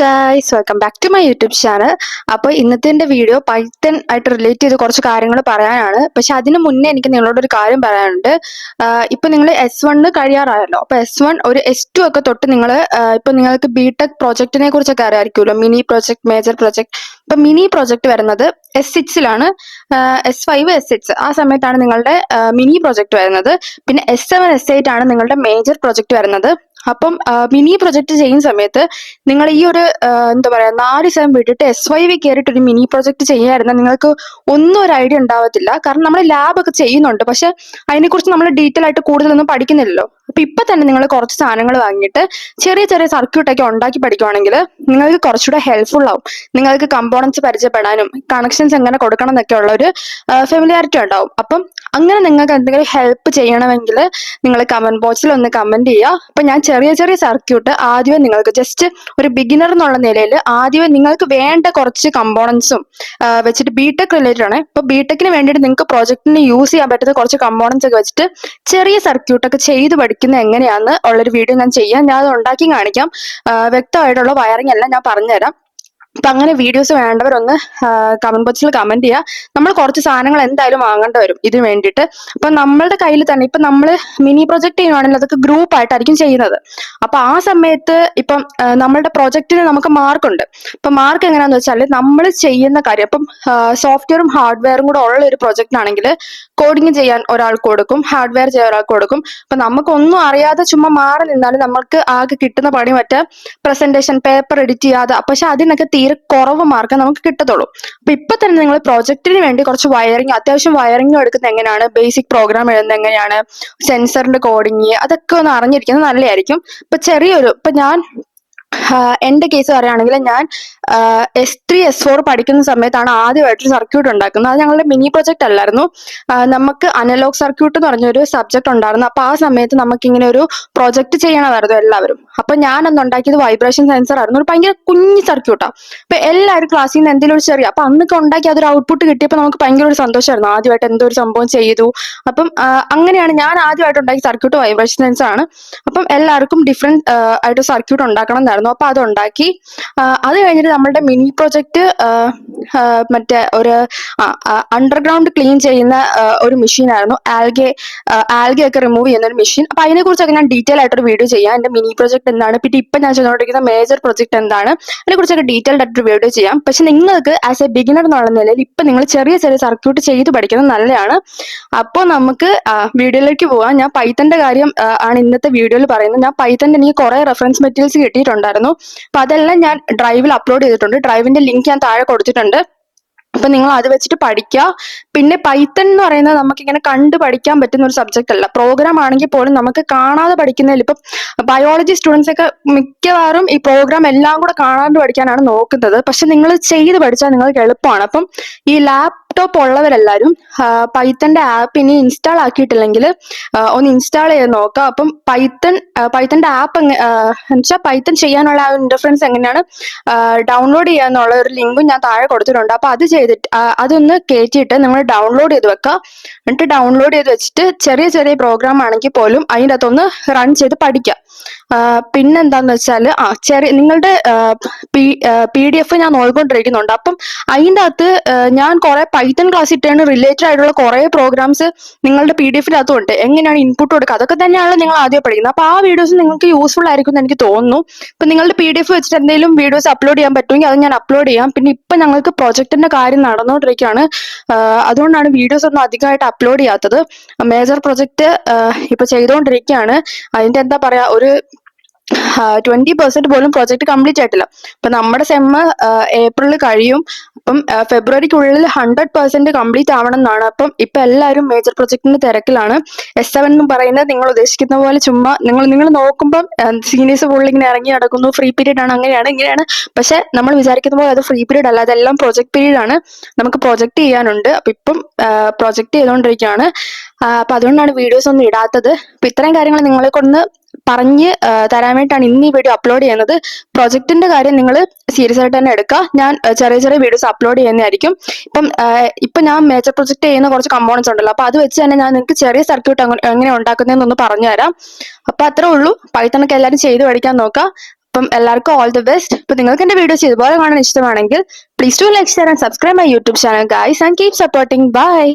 Guys welcome back to my YouTube channel അപ്പോൾ ഇന്നത്തെ എന്റെ വീഡിയോ പൈത്തൺ ആയിട്ട് റിലേറ്റ് ചെയ്ത് കുറച്ച് കാര്യങ്ങൾ പറയാനാണ്. പക്ഷെ അതിന് മുന്നേ എനിക്ക് നിങ്ങളോട് ഒരു കാര്യം പറയാനുണ്ട്. ഇപ്പോൾ ഇപ്പൊ നിങ്ങൾ എസ് വണ്ണ് കഴിയാറായല്ലോ. അപ്പൊ എസ് വൺ ഒരു എസ് ടു ഒക്കെ തൊട്ട് നിങ്ങൾ ഇപ്പൊ നിങ്ങൾക്ക് ബി ടെക് പ്രോജക്റ്റിനെ കുറിച്ചൊക്കെ അറിയാമായിരിക്കുമല്ലോ. മിനി പ്രോജക്ട് മേജർ പ്രോജക്ട് ഇപ്പൊ മിനി പ്രോജക്ട് വരുന്നത് എസ് സിക്സിലാണ് എസ് ഫൈവ് എസ് സിക്സ് ആ സമയത്താണ് നിങ്ങളുടെ മിനി പ്രോജക്ട് വരുന്നത്. പിന്നെ എസ് സെവൻ എസ് എയ്റ്റ് ആണ് നിങ്ങളുടെ മേജർ പ്രോജക്ട് വരുന്നത്. അപ്പം മിനി പ്രൊജക്ട് ചെയ്യുന്ന സമയത്ത് നിങ്ങൾ ഈ ഒരു എന്താ പറയാ നാല് സെവൻ വിട്ടിട്ട് എസ് വൈ വി കയറിയിട്ട് ഒരു മിനി പ്രൊജക്ട് ചെയ്യായിരുന്ന നിങ്ങൾക്ക് ഒന്നും ഒരു ഐഡിയ ഉണ്ടാവത്തില്ല. കാരണം നമ്മൾ ലാബ് ഒക്കെ ചെയ്യുന്നുണ്ട്. പക്ഷെ അതിനെക്കുറിച്ച് നമ്മൾ ഡീറ്റെയിൽ ആയിട്ട് കൂടുതലൊന്നും പഠിക്കുന്നില്ലല്ലോ. അപ്പൊ ഇപ്പൊ തന്നെ നിങ്ങൾ കുറച്ച് സാധനങ്ങൾ വാങ്ങിയിട്ട് ചെറിയ ചെറിയ സർക്യൂട്ട് ഒക്കെ ഉണ്ടാക്കി പഠിക്കുവാണെങ്കിൽ നിങ്ങൾക്ക് കുറച്ചുകൂടെ ഹെൽപ്ഫുൾ ആവും. നിങ്ങൾക്ക് കമ്പോണൻസ് പരിചയപ്പെടാനും കണക്ഷൻസ് എങ്ങനെ കൊടുക്കണം എന്നൊക്കെ ഉള്ള ഒരു ഫെമിലിയാരിറ്റി ഉണ്ടാവും. അപ്പം അങ്ങനെ നിങ്ങൾക്ക് എന്തെങ്കിലും ഹെൽപ്പ് ചെയ്യണമെങ്കിൽ നിങ്ങൾ കമന്റ് ബോക്സിൽ ഒന്ന് കമന്റ് ചെയ്യുക. അപ്പൊ ഞാൻ ചെറിയ ചെറിയ സർക്യൂട്ട് ആദ്യമേ നിങ്ങൾക്ക് ജസ്റ്റ് ഒരു ബിഗിനർ എന്നുള്ള നിലയിൽ ആദ്യമേ നിങ്ങൾക്ക് വേണ്ട കുറച്ച് കമ്പോണൻസും വെച്ചിട്ട് ബിടെക് റിലേറ്റഡ് ആണ്. ഇപ്പൊ ബിടെക്കിന് വേണ്ടിയിട്ട് നിങ്ങൾക്ക് പ്രോജക്റ്റിന് യൂസ് ചെയ്യാൻ പറ്റുന്ന കുറച്ച് കമ്പോണൻസ് ഒക്കെ വെച്ചിട്ട് ചെറിയ സർക്യൂട്ട് ഒക്കെ ചെയ്ത് പഠിക്കുന്നത് എങ്ങനെയാന്ന് ഉള്ളൊരു വീഡിയോ ഞാൻ ചെയ്യാം. ഞാൻ അത് ഉണ്ടാക്കി കാണിക്കാം. വ്യക്തമായിട്ടുള്ള വയറിംഗ് എല്ലാം ഞാൻ പറഞ്ഞുതരാം. അപ്പൊ അങ്ങനെ വീഡിയോസ് വേണ്ടവരൊന്ന് കമന്റ് ബോക്സിൽ കമന്റ് ചെയ്യുക നമ്മൾ കുറച്ച് സാധനങ്ങൾ എന്തായാലും വാങ്ങേണ്ടി വരും ഇതിന് വേണ്ടിയിട്ട്. അപ്പൊ നമ്മളുടെ കയ്യിൽ തന്നെ ഇപ്പൊ നമ്മൾ മിനി പ്രൊജക്ട് ചെയ്യുവാണെങ്കിൽ അതൊക്കെ ഗ്രൂപ്പ് ആയിട്ടായിരിക്കും ചെയ്യുന്നത്. അപ്പൊ ആ സമയത്ത് ഇപ്പം നമ്മളുടെ പ്രൊജക്റ്റിന് നമുക്ക് മാർക്ക് ഉണ്ട്. ഇപ്പൊ മാർക്ക് എങ്ങനെയാന്ന് വെച്ചാൽ നമ്മൾ ചെയ്യുന്ന കാര്യം ഇപ്പം സോഫ്റ്റ്വെയറും ഹാർഡ്വെയറും കൂടെ ഉള്ള ഒരു പ്രൊജക്റ്റ് ആണെങ്കിൽ കോഡിങ് ചെയ്യാൻ ഒരാൾക്ക് കൊടുക്കും ഹാർഡ്വെയർ ചെയ്യാൻ ഒരാൾക്ക് കൊടുക്കും. അപ്പൊ നമുക്കൊന്നും അറിയാതെ ചുമ്മാ മാറി നിന്നാൽ നമുക്ക് ആകെ കിട്ടുന്ന പണി മറ്റേ പ്രസന്റേഷൻ പേപ്പർ എഡിറ്റ് ചെയ്യാതെ പക്ഷെ അതിനൊക്കെ തീരെ കുറവ് മാർക്ക് നമുക്ക് കിട്ടത്തുള്ളൂ. അപ്പൊ ഇപ്പൊ തന്നെ നിങ്ങൾ പ്രോജക്റ്റിന് വേണ്ടി കുറച്ച് വയറിംഗ് അത്യാവശ്യം വയറിംഗ് എടുക്കുന്നത് എങ്ങനെയാണ്? ബേസിക് പ്രോഗ്രാം എഴുതുന്നത് എങ്ങനെയാണ്? സെൻസറിന്റെ കോഡിങ് അതൊക്കെ ഒന്ന് അറിഞ്ഞിരിക്കുന്നത് നല്ലതായിരിക്കും. ഇപ്പൊ ചെറിയൊരു ഇപ്പൊ ഞാൻ എന്റെ കേസ് പറയുകയാണെങ്കിൽ ഞാൻ എസ് ത്രീ എസ് ഫോർ പഠിക്കുന്ന സമയത്താണ് ആദ്യമായിട്ടൊരു സർക്യൂട്ട് ഉണ്ടാക്കുന്നത്. അത് ഞങ്ങളുടെ മിനി പ്രൊജക്ട് അല്ലായിരുന്നു. നമുക്ക് അനലോഗ് സർക്യൂട്ട് എന്ന് പറഞ്ഞൊരു സബ്ജക്ട് ഉണ്ടായിരുന്നു. അപ്പൊ ആ സമയത്ത് നമുക്ക് ഇങ്ങനെ ഒരു പ്രൊജക്ട് ചെയ്യണമായിരുന്നു എല്ലാവരും. അപ്പൊ ഞാൻ അന്ന് ഉണ്ടാക്കിയത് വൈബ്രേഷൻ സെൻസർ ആയിരുന്നു. ഒരു ഭയങ്കര കുഞ്ഞു സർക്യൂട്ടാണ് അപ്പൊ എല്ലാവരും ക്ലാസ്സിൽ നിന്ന് എന്തെങ്കിലും ഒരു ചെറിയ അപ്പൊ അന്നൊക്കെ ഉണ്ടാക്കി അതൊരു ഔട്ട്പുട്ട് കിട്ടിയപ്പോൾ നമുക്ക് ഭയങ്കര ഒരു സന്തോഷമായിരുന്നു. ആദ്യമായിട്ട് എന്തോ ഒരു സംഭവം ചെയ്തു. അപ്പം അങ്ങനെയാണ് ഞാൻ ആദ്യമായിട്ട് ഉണ്ടാക്കിയ സർക്യൂട്ട് വൈബ്രേഷൻ സെൻസർ ആണ്. അപ്പം എല്ലാവർക്കും ഡിഫറെന്റ് ആയിട്ട് സർക്യൂട്ട് ഉണ്ടാക്കണം എന്നായിരുന്നു അപ്പൊ അത് ഉണ്ടാക്കി ആഹ് അത് കഴിഞ്ഞിട്ട് നമ്മളുടെ മിനി പ്രൊജക്ട് മറ്റേ ഒരു അണ്ടർഗ്രൗണ്ട് ക്ലീൻ ചെയ്യുന്ന ഒരു മെഷീൻ ആയിരുന്നു. ആൽഗെ ആൽഗെ ഒക്കെ റിമൂവ് ചെയ്യുന്ന ഒരു മെഷീൻ അപ്പൊ അതിനെ കുറിച്ചൊക്കെ ഞാൻ ഡീറ്റെയിൽ ആയിട്ടൊരു വീഡിയോ ചെയ്യാം. എന്റെ മിനി പ്രൊജക്ട് എന്താണ്? പിന്നെ ഇപ്പൊ ഞാൻ ചെയ്തുകൊണ്ടിരിക്കുന്ന മേജർ പ്രൊജക്ട് എന്താണ്? അതിനെ കുറിച്ചൊക്കെ ഡീറ്റെയിൽഡ് ആയിട്ടൊരു വീഡിയോ ചെയ്യാം. പക്ഷെ നിങ്ങൾക്ക് ആസ് എ ബിഗിനർ എന്നുള്ള നിലയിൽ ഇപ്പൊ നിങ്ങൾ ചെറിയ ചെറിയ സർക്യൂട്ട് ചെയ്ത് പഠിക്കുന്നത് നല്ലതാണ്. അപ്പോൾ നമുക്ക് വീഡിയോയിലേക്ക് പോവാം. ഞാൻ പൈത്തന്റെ കാര്യം ആണ് ഇന്നത്തെ വീഡിയോയിൽ പറയുന്നത്. ഞാൻ പൈത്തന്റെ എനിക്ക് കുറെ റെഫറൻസ് മെറ്റീരിയൽസ് കിട്ടിയിട്ടുണ്ടായിരുന്നു അപ്പൊ അതെല്ലാം ഞാൻ ഡ്രൈവിൽ അപ്ലോഡ് ചെയ്തിട്ടുണ്ട്. ഡ്രൈവിന്റെ ലിങ്ക് ഞാൻ താഴെ കൊടുത്തിട്ടുണ്ട്. അപ്പൊ നിങ്ങൾ അത് വെച്ചിട്ട് പഠിക്കുക. പിന്നെ പൈത്തൺ എന്ന് പറയുന്നത് നമുക്ക് ഇങ്ങനെ കണ്ടു പഠിക്കാൻ പറ്റുന്ന ഒരു സബ്ജക്റ്റ് അല്ല. പ്രോഗ്രാം ആണെങ്കിൽ പോലും നമുക്ക് കാണാതെ പഠിക്കുന്നതിൽ ഇപ്പം ബയോളജി സ്റ്റുഡൻസ് ഒക്കെ മിക്കവാറും ഈ പ്രോഗ്രാം എല്ലാം കൂടെ കാണാണ്ട് പഠിക്കാനാണ് നോക്കുന്നത്. പക്ഷെ നിങ്ങൾ ചെയ്ത് പഠിച്ചാൽ നിങ്ങൾക്ക് എളുപ്പമാണ്. അപ്പം ഈ ലാപ്ടോപ്പ് ഉള്ളവരെല്ലാവരും പൈത്തന്റെ ആപ്പ് ഇനി ഇൻസ്റ്റാൾ ആക്കിയിട്ടില്ലെങ്കിൽ ഒന്ന് ഇൻസ്റ്റാൾ ചെയ്ത് നോക്കുക അപ്പം പൈത്തൺ പൈത്തന്റെ ആപ്പ് എന്നുവെച്ചാൽ പൈത്തൺ ചെയ്യാനുള്ള ആ ഇന്റർഫറൻസ് എങ്ങനെയാണ് ഡൗൺലോഡ് ചെയ്യാന്നുള്ള ഒരു ലിങ്കും ഞാൻ താഴെ കൊടുത്തിട്ടുണ്ട്. അപ്പൊ അത് ചെയ്തിട്ട് അതൊന്ന് കയറ്റിയിട്ട് നിങ്ങൾ ഡൗൺലോഡ് ചെയ്ത് വെക്കുക. എന്നിട്ട് ഡൗൺലോഡ് ചെയ്ത് വെച്ചിട്ട് ചെറിയ ചെറിയ പ്രോഗ്രാം ആണെങ്കിൽ പോലും അതിന്റെ അകത്തൊന്ന് റൺ ചെയ്ത് പഠിക്കുക. ആ, പിന്നെന്താന്ന് വെച്ചാൽ ആ ചെറിയ നിങ്ങളുടെ പി ഡി എഫ് ഞാൻ നോക്കിക്കൊണ്ടിരിക്കുന്നുണ്ട് അപ്പം അതിന്റെ അകത്ത് ഞാൻ കുറെ പൈത്തൺ ക്ലാസ് ഇട്ടാണ് റിലേറ്റഡ് ആയിട്ടുള്ള കുറെ പ്രോഗ്രാംസ് നിങ്ങളുടെ പി ഡി എഫിന്റെ അകത്തുണ്ട് എങ്ങനെയാണ് ഇൻപുട്ട് കൊടുക്കുക അതൊക്കെ തന്നെയാണ് നിങ്ങൾ ആദ്യം പഠിക്കുന്നത്. അപ്പൊ ആ വീഡിയോസ് നിങ്ങൾക്ക് യൂസ്ഫുൾ ആയിരിക്കും എന്ന് എനിക്ക് തോന്നുന്നു. ഇപ്പൊ നിങ്ങളുടെ പി ഡി എഫ് വെച്ചിട്ട് എന്തെങ്കിലും വീഡിയോസ് അപ്ലോഡ് ചെയ്യാൻ പറ്റുമെങ്കിൽ അത് ഞാൻ അപ്ലോഡ് ചെയ്യാം. പിന്നെ ഇപ്പൊ ഞങ്ങൾക്ക് പ്രൊജക്ടിന്റെ കാര്യം നടന്നുകൊണ്ടിരിക്കുകയാണ് അതുകൊണ്ടാണ് വീഡിയോസ് ഒന്നും അധികമായിട്ട് അപ്ലോഡ് ചെയ്യാത്തത്. മേജർ പ്രൊജക്ട് ഇപ്പൊ ചെയ്തുകൊണ്ടിരിക്കുകയാണ് അതിന്റെ എന്താ പറയാ ഒരു ട്വന്റി പെർസെന്റ് പോലും പ്രോജക്റ്റ് കംപ്ലീറ്റ് ആയിട്ടില്ല. അപ്പൊ നമ്മുടെ സെമ്മ് ഏപ്രിലിൽ കഴിയും. അപ്പം ഫെബ്രുവരിക്കുള്ളിൽ ഹൺഡ്രഡ് പെർസെന്റ് കംപ്ലീറ്റ് ആവണം എന്നാണ് അപ്പം ഇപ്പൊ എല്ലാവരും മേജർ പ്രൊജക്ടിന്റെ തിരക്കിലാണ്. എസ് സെവൻ എന്ന് പറയുന്നത് നിങ്ങൾ ഉദ്ദേശിക്കുന്ന പോലെ ചുമ്മാ നിങ്ങൾ നിങ്ങൾ നോക്കുമ്പോൾ സീനിയേഴ്സ് ഫുൾ ഇങ്ങനെ ഇറങ്ങി നടക്കുന്നു. ഫ്രീ പീരീഡ് ആണ്. അങ്ങനെയാണ് ഇങ്ങനെയാണ്. പക്ഷെ നമ്മൾ വിചാരിക്കുന്ന പോലെ അത് ഫ്രീ പീരീഡ് അല്ല. അതെല്ലാം പ്രൊജക്ട് പീരീഡ് ആണ്. നമുക്ക് പ്രൊജക്ട് ചെയ്യാനുണ്ട്. അപ്പൊ ഇപ്പം പ്രൊജക്ട് ചെയ്തുകൊണ്ടിരിക്കുകയാണ് അപ്പൊ അതുകൊണ്ടാണ് വീഡിയോസ് ഒന്നും ഇടാത്തത്. അപ്പൊ ഇത്രയും കാര്യങ്ങൾ നിങ്ങളെ കൊണ്ട് പറഞ്ഞ് തരാൻ വേണ്ടിയിട്ടാണ് ഇന്ന് ഈ വീഡിയോ അപ്ലോഡ് ചെയ്യുന്നത്. പ്രൊജക്ടിന്റെ കാര്യം നിങ്ങൾ സീരിയസ് ആയിട്ട് തന്നെ എടുക്കുക. ഞാൻ ചെറിയ ചെറിയ വീഡിയോസ് അപ്ലോഡ് ചെയ്യുന്നതായിരിക്കും. ഇപ്പം ഇപ്പം ഞാൻ മേജർ പ്രൊജക്ട് ചെയ്യുന്ന കുറച്ച് കമ്പോണൻസ് ഉണ്ടല്ലോ. അപ്പൊ അത് വെച്ച് തന്നെ ഞാൻ നിങ്ങൾക്ക് ചെറിയ സർക്യൂട്ട് എങ്ങനെ ഉണ്ടാക്കുന്നതെന്നൊന്ന് പറഞ്ഞുതരാം അപ്പൊ അത്രേ ഉള്ളൂ. പൈത്തണൊക്കെ എല്ലാവരും ചെയ്ത് പഠിക്കാൻ നോക്കുക. അപ്പം എല്ലാവർക്കും ഓൾ ദി ബെസ്റ്റ് ഇപ്പൊ നിങ്ങൾക്ക് എന്റെ വീഡിയോസ് ഇതുപോലെ കാണാൻ ഇഷ്ടമാണെങ്കിൽ please to like share and subscribe my YouTube channel guys and keep supporting bye